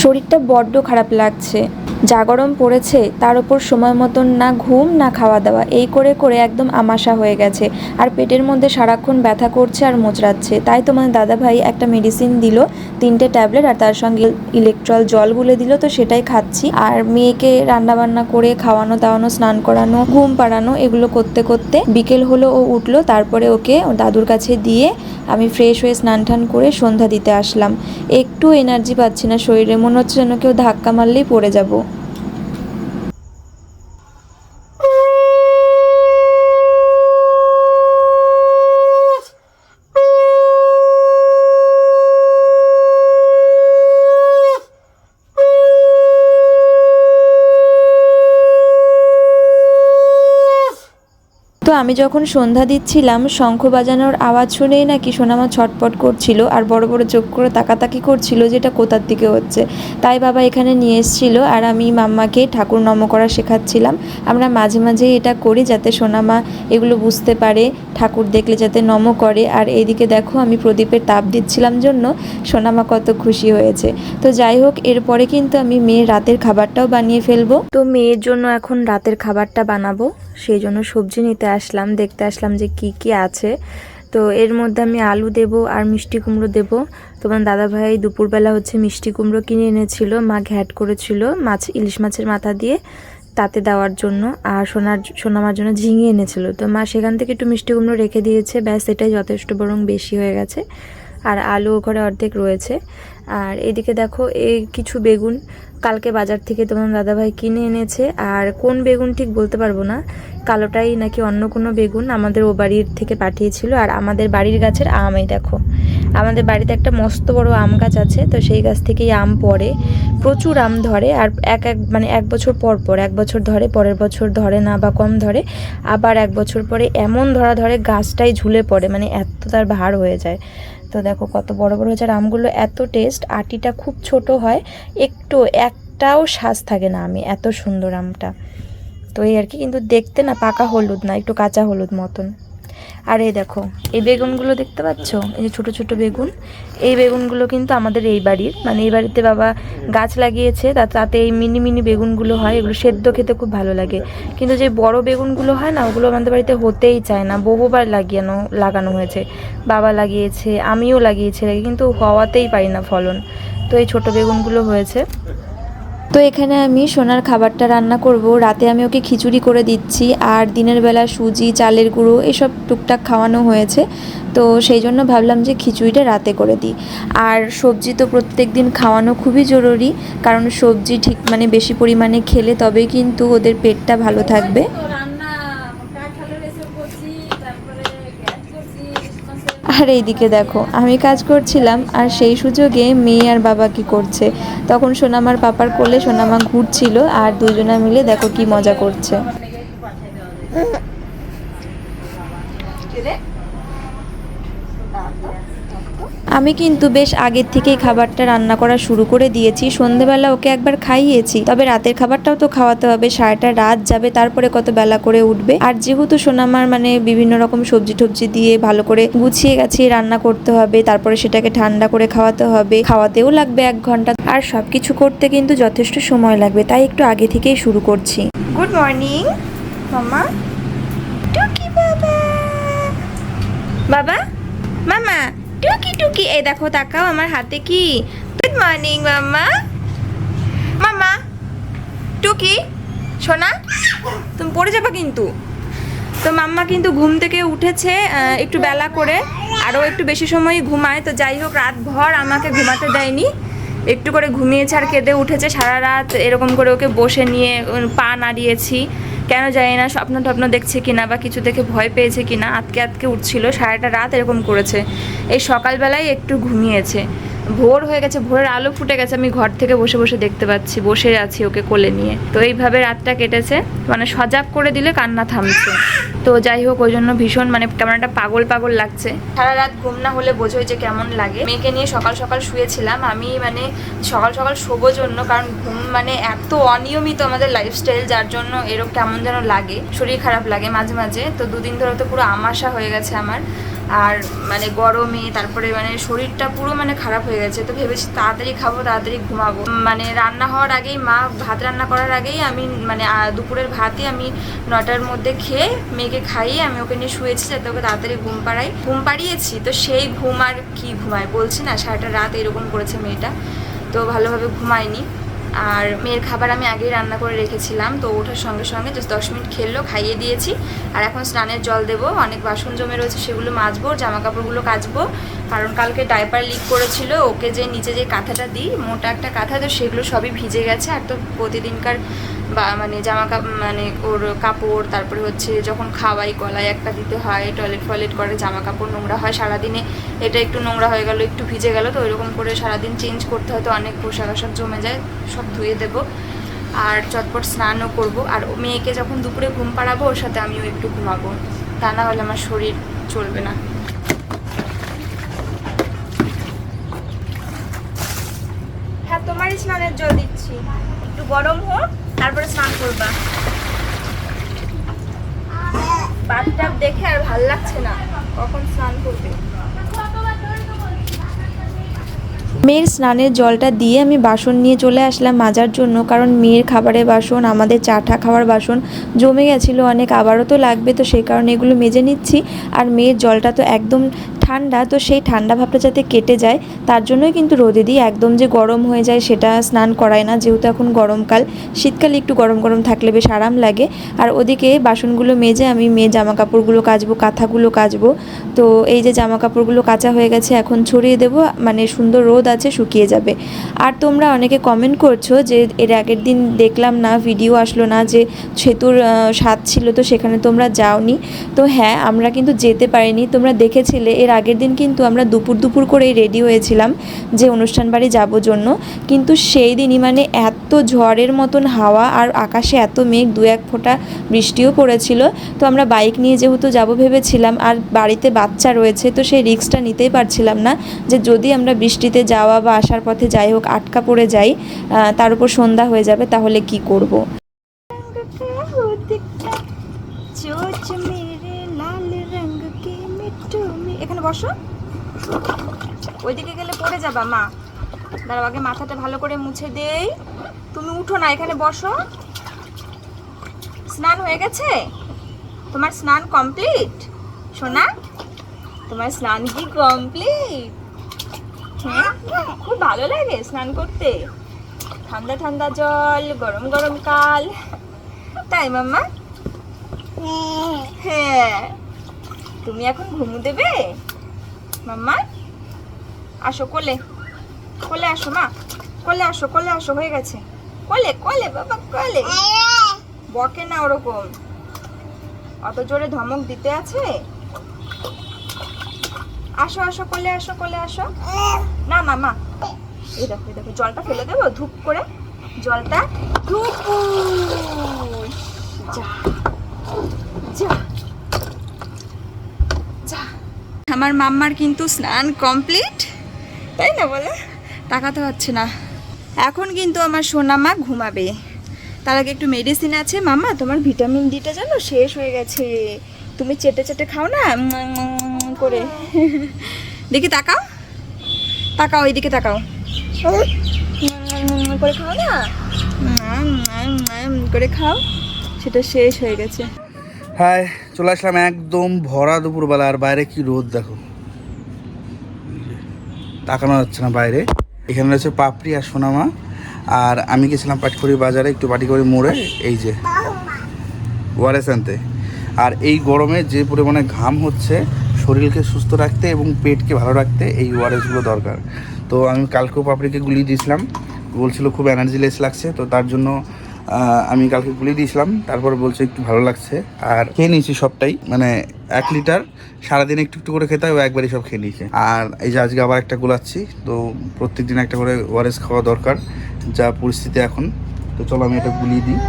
শরীরটা বড্ড খারাপ লাগছে। যা গরম পড়েছে তার উপর সময় মতন না ঘুম, না খাওয়া দাওয়া এই করে করে একদম আমাশা হয়ে গেছে। আর পেটের মধ্যে সারাক্ষণ ব্যথা করছে আর মোচড়াচ্ছে। তাই তোমার দাদা ভাই একটা মেডিসিন দিল, তিনটে ট্যাবলেট আর তার সঙ্গে ইলেকট্রল জল গুলে দিল, তো সেটাই খাচ্ছি। আর মেয়েকে রান্না বান্না করে খাওয়ানো, দাওয়ানো, স্নান করানো, ঘুম পাড়ানো, এগুলো করতে করতে বিকেল হলো, ও উঠল। তারপরে ওকে দাদুর কাছে দিয়ে আমি ফ্রেশ হয়ে স্নান টান করে সন্ধ্যা দিতে আসলাম। একটু এনার্জি পাচ্ছি না শরীরে, মনে হচ্ছে যেন কেউ ধাক্কা মারলেই পড়ে যাব। তো আমি যখন সন্ধ্যা দিচ্ছিলাম, শঙ্খ বাজানোর আওয়াজ শুনেই নাকি সোনামা ছটপট করছিল আর বড় বড় চোখ করে তাকাতাকি করছিল যেটা কোথার দিকে হচ্ছে। তাই বাবা এখানে নিয়ে এসেছিল আর আমি মাম্মাকে ঠাকুর নম করা শেখাচ্ছিলাম। আমরা মাঝে মাঝে এটা করি যাতে সোনামা এগুলো বুঝতে পারে, ঠাকুর দেখলে যাতে নম করে। আর এইদিকে দেখো আমি প্রদীপের তাপ দিচ্ছিলাম জন্য সোনামা কত খুশি হয়েছে। তো যাই হোক, এরপরে কিন্তু আমি মেয়ের রাতের খাবারটাও বানিয়ে ফেলব। তো মেয়ের জন্য এখন রাতের খাবারটা বানাবো, সেই জন্য সবজি নিতে আসলাম, দেখতে আসলাম যে কি কি আছে। তো এর মধ্যে আমি আলু দেব আর মিষ্টি কুমড়ো দেব। তোমার দাদা ভাই দুপুরবেলা হচ্ছে মিষ্টি কুমড়ো কিনে এনেছিল মা ঘ্যাট করেছিল মাছ, ইলিশ মাছের মাথা দিয়ে তাতে দেওয়ার জন্য আর সোনার, সোনামার জন্য ঝিঙে এনেছিল। তো মা সেখান থেকে একটু মিষ্টি কুমড়ো রেখে দিয়েছে, ব্যাস এটাই যথেষ্ট বরং বেশি হয়ে গেছে। আর আলু ঘরে অর্ধেক রয়েছে। আর এদিকে দেখো, এই কিছু বেগুন কালকে বাজার থেকে তোমার দাদাভাই কিনে এনেছে। আর কোন বেগুন ঠিক বলতে পারব না। কালোটাই নাকি অন্য কোনো বেগুন আমাদের ও বাড়ির থেকে পাঠিয়েছিল। আর আমাদের বাড়ির গাছের আম এই দেখো। আমাদের বাড়িতে একটা মস্ত বড় আম গাছ আছে, তো সেই গাছ থেকেই আম পড়ে। প্রচুর আম ধরে, আর এক এক মানে এক বছর পর পর, এক বছর ধরে, পরের বছর ধরে না বা কম ধরে, আবার এক বছর পরে এমন ধরা ধরে গাছটাই ঝুলে পড়ে মানে এত তার ভার হয়ে যায়। তো দেখো কত বড় বড় হয়েছে। আর আমগুলো এত টেস্ট আটিটা খুব ছোট হয়, একটু একটাও শ্বাস থাকে না আমি, এত সুন্দর আমটা। তো এই আর কি, কিন্তু দেখতে না পাকা হলুদ না, একটু কাঁচা হলুদ মতন। আর এই দেখো, এই বেগুনগুলো দেখতে পাচ্ছ? এই যে ছোটো ছোটো বেগুন। এই বেগুনগুলো কিন্তু আমাদের এই বাড়ির। মানে এই বাড়িতে বাবা গাছ লাগিয়েছে তাতে এই মিনি মিনি বেগুনগুলো হয়, এগুলো সেদ্ধ খেতে খুব ভালো লাগে। কিন্তু যে বড় বেগুনগুলো হয় না, ওগুলো আমাদের বাড়িতে হতেই চায় না। বহুবার লাগিয়ানো, লাগানো হয়েছে। বাবা লাগিয়েছে, আমিও লাগিয়েছি কিন্তু হওয়াতেই পারি না ফলন। তো এই ছোটো বেগুনগুলো হয়েছে। তো এখানে আমি সোনার খাবারটা রান্না করব। রাতে আমি ওকে খিচুড়ি করে দিচ্ছি আর দিনের বেলা সুজি, চালের গুঁড়ো এসব টুকটাক খাওয়ানো হয়েছে। তো সেই জন্য ভাবলাম যে খিচুড়িটা রাতে করে দিই। আর সবজি তো প্রত্যেক দিন খাওয়ানো খুবই জরুরি, কারণ সবজি ঠিক মানে বেশি পরিমাণে খেলে তবেই কিন্তু ওদের পেটটা ভালো থাকবে রান্না কাঁঠালের রেসিপি করছি তারপরে গ্যাস করছি আর এইদিকে দেখো, আমি কাজ করছিলাম আর সেই সুযোগে মেয়ে আর বাবা কি করছে? তখন সোনামার পাপার কোলে সোনামা ঘুরছিল আর দুজনা মিলে দেখো কি মজা করছে। আমি কিন্তু বেশ আগের থেকেই খাবারটা রান্না করা শুরু করে দিয়েছি। সন্ধেবেলা ওকে একবার খাইয়েছি। তবে রাতের খাবারটাও তো খাওয়াতে হবে। সারাটা রাত যাবে তারপরে কত বেলা করে উঠবে। আর যেহেতু সোনামার মানে বিভিন্ন রকম সবজি টবজি দিয়ে ভালো করে গুছিয়ে গাছিয়ে রান্না করতে হবে তারপরে সেটাকে ঠান্ডা করে খাওয়াতে হবে। খাওয়াতেও লাগবে এক ঘণ্টা। আর সব কিছু করতে কিন্তু যথেষ্ট সময় লাগবে। তাই একটু আগে থেকেই শুরু করছি। গুড মর্নিং মামা। টুকি বাবা। বাবা? এই দেখো, তাকাও আমার হাতে কি? গুড মর্নিং মাম্মা। মাম্মা, টুকি, সোনা, তুমি পড়ে যাবা কিন্তু। তো মাম্মা কিন্তু ঘুম থেকে উঠেছে একটু বেলা করে, আরও একটু বেশি সময় ঘুমায়। তো যাই হোক, রাত ভর আমাকে ঘুমাতে দেয়নি। একটু করে ঘুমিয়েছে আর কেঁদে উঠেছে। সারা রাত এরকম করে ওকে বসে নিয়ে পা নাড়িয়েছি। কেন জানি না, স্বপ্ন টপ্ন দেখছে কিনা বা কিছু দেখে ভয় পেয়েছে কিনা, আতকে আতকে উঠছিল, সারাটা রাত এরকম করেছে। এই সকালবেলায় একটু ঘুমিয়েছে। ভোর হয়ে গেছে, ভোরের আলো ফুটে গেছে, আমি ঘর থেকে বসে বসে দেখতে পাচ্ছি, বসে আছি ওকে কোলে নিয়ে। তো এইভাবে রাতটা কেটেছে মানে সজাগ করে দিলে কান্না থামছে। তো যাই হোক, ওই জন্য ভীষণ মানে কেমন একটা পাগল পাগল লাগছে। সারা রাত ঘুম না হলে বোঝোই যে কেমন লাগে। মেয়েকে নিয়ে সকাল সকাল শুয়েছিলাম, আমি মানে সকাল সকাল শোবো জন্য, কারণ ঘুম মানে এত অনিয়মিত আমাদের লাইফস্টাইল যার জন্য এরকম কেমন যেন লাগে। শরীর খারাপ লাগে মাঝে মাঝে, তো দুদিন ধরে তো পুরো আমাশা হয়ে গেছে আমার। আর মানে গরমে, তারপরে মানে শরীরটা পুরো মানে খারাপ হয়ে গেছে। তো ভেবেছি তাড়াতাড়ি খাব, তাড়াতাড়ি ঘুমাবো। মানে রান্না হওয়ার আগেই, মা ভাত রান্না করার আগেই আমি মানে দুপুরের ভাতই আমি নটার মধ্যে খেয়ে মেয়েকে খাইয়ে আমি ওকে নিয়ে শুয়েছি যাতে ওকে তাড়াতাড়ি ঘুম পাড়াই ঘুম পাড়িয়েছি, তো সেই ঘুম আর কি ঘুমায়? বলছি না, সারাটা রাত এরকম করেছে মেয়েটা। তো ভালোভাবে ঘুমায়নি। আর মেয়ের খাবার আমি আগেই রান্না করে রেখেছিলাম, তো ওঠার সঙ্গে সঙ্গে জাস্ট দশ মিনিট খেললো, খাইয়ে দিয়েছি। আর এখন স্নানের জল দেবো, অনেক বাসন জমে রয়েছে, সেগুলো মাজবো জামা কাপড়গুলো কাচবো। কারণ কালকে ডাইপার লিক করেছিল, ওকে যে নিচে যে কাঁথাটা দিই, মোটা একটা কাঁথা, তো সেগুলো সবই ভিজে গেছে, আর তো প্রতিদিনকার বা মানে জামা মানে ওর কাপড়, তারপরে হচ্ছে যখন খাওয়াই, গলায় একটা দিতে হয়, টয়লেট ফয়লেট করে জামা কাপড় নোংরা হয় সারাদিনে, এটা একটু নোংরা হয়ে গেল, একটু ভিজে গেল, তো ওইরকম করে সারাদিন চেঞ্জ করতে হয়, তো অনেক পোশাক আশাক জমে যায়, সব ধুয়ে দেবো। আর চটপট স্নানও করব। আর মেয়েকে যখন দুপুরে ঘুম পাড়াবো, ওর সাথে আমিও একটু ঘুমাবো। তা না হলে আমার শরীর চলবে না। হ্যাঁ তোমারই স্নানের জল দিচ্ছি। একটু গরম হোক। তারপরে স্নান করবা। বাথটাব দেখে আর ভালো লাগছে না। কখন স্নান করবে? মেয়ের স্নানের জলটা দিয়ে আমি বাসন নিয়ে চলে আসলাম মাজার জন্য, কারণ মেয়ের খাবারের বাসন, আমাদের চাটা খাওয়ার বাসন জমে গেছিল অনেক, আবারও তো লাগবে, তো সেই কারণে এগুলো মেজে নিচ্ছি। আর মেয়ের জলটা তো একদম ঠান্ডা, তো সেই ঠান্ডা ভাবটা যাতে কেটে যায়, তার জন্যই কিন্তু রোদে দিই। একদম যে গরম হয়ে যায় সেটা স্নান করায় না, যেহেতু এখন গরমকাল। শীতকালে একটু গরম গরম থাকলে বেশ আরাম লাগে। আর ওদিকে বাসনগুলো মেজে আমি মেয়ে জামা কাপড়গুলো কাচবো, কাঁথাগুলো কাচবো। তো এই যে জামা কাপড়গুলো কাচা হয়ে গেছে, এখন ছড়িয়ে দেবো। মানে সুন্দর রোদ আছে, শুকিয়ে যাবে। আর তোমরা অনেকে কমেন্ট করছ যে, এর আগের দিন দেখলাম না ভিডিও আসলো না যে সেতুর স্বাদ ছিল, তো সেখানে তোমরা যাওনি। তো হ্যাঁ আমরা কিন্তু যেতে পারিনি। তোমরা দেখেছিলে, এর আগের দিন কিন্তু আমরা দুপুর দুপুর করেই রেডি হয়েছিলাম যে অনুষ্ঠান বাড়ি যাব জন্য। কিন্তু সেই দিনই মানে এত ঝড়ের মতন হাওয়া আর আকাশে এত মেঘ, দু এক ফোঁটা বৃষ্টিও পড়েছিল। তো আমরা বাইক নিয়ে যেহেতু যাব ভেবেছিলাম আর বাড়িতে বাচ্চা রয়েছে, তো সেই রিক্সটা নিতেই পারছিলাম না যে যদি আমরা বৃষ্টিতে যাওয়া বা আসার পথে যাই হোক, আটকা পড়ে যাই তার উপর সন্ধ্যা হয়ে যাবে, তাহলে কি করব? বসো। ওইদিকে গেলে পড়ে যাবা মা। দাঁড়াও আগে মাথাটা ভালো করে মুছে দেই। তুমি উঠো না এখানে বসো। স্নান হয়ে গেছে? তোমার স্নান কমপ্লিট? সোনা তোমার স্নান কি কমপ্লিট? হ্যাঁ খুব ভালো লাগে স্নান করতে। ঠান্ডা ঠান্ডা জল গরম গরম কাল। তাই মাম্মা? হ্যাঁ। তুমি এখন ঘুমু দেবে? মাম্মা আসো, কোলে। কোলে আসো, মা। কোলে আসো কোলে আসো, হয়ে গেছে। কোলে কোলে, বাবা, কোলে। বকে না ওরকম। অত জোরে ধমক দিতে আছে? আসো আসো, কোলে আসো কোলে আসো। না মামা এই দেখো এই দেখো, জলটা ফেলে দেবো, ধূপ করে। জলটা ধূপ। যা যা। আমার মাম্মার কিন্তু স্নান কমপ্লিট। তাই না বলে? তাকাতে হচ্ছে না। এখন কিন্তু আমার সোনামা ঘুমাবে। তার আগে একটু মেডিসিন আছে। মাম্মা, তোমার ভিটামিন ডিটা জানো? শেষ হয়ে গেছে। তুমি চেটে চেটে খাও না? করে। দেখি তাকাও। তাকাও, এইদিকে তাকাও। করে খাও না? করে খাও। সেটা শেষ হয়ে গেছে। হাই, চলে আসলাম একদম ভরা দুপুরবেলা, আর বাইরে কি রোদ দেখো। তাকানো যাচ্ছে না বাইরে। এখানে রয়েছে পাপড়ি আর সোনামা, আর আমি গেছিলাম পাটখড়ি বাজারে, একটু পাটিকড়ি মোড়ে, এই যে ওয়ারেস আনতে আর এই গরমে যে পরিমাণে ঘাম হচ্ছে, শরীরকে সুস্থ রাখতে এবং পেটকে ভালো রাখতে এই ওয়ারেসগুলো দরকার। তো আমি কালকেও পাপড়িকে গুলিয়ে দিয়েছিলাম, বলছিল খুব এনার্জি লেস লাগছে, তো তার জন্য আমি কালকে গুলি দিয়েছিলাম, তারপর বলছে একটু ভালো লাগছে। আর খেয়ে নিয়েছি সবটাই মানে এক লিটার, সারাদিন একটু একটু করে খেতে হয় একবারই সব খেয়ে নিয়েছে। আর এই যে আজকে আবার একটা গুলাচ্ছি, তো প্রত্যেক দিন একটা করে ওয়ারেস খাওয়া দরকার, যা পরিস্থিতি এখন। তো চলো আমি এটা গুলিয়ে দিই।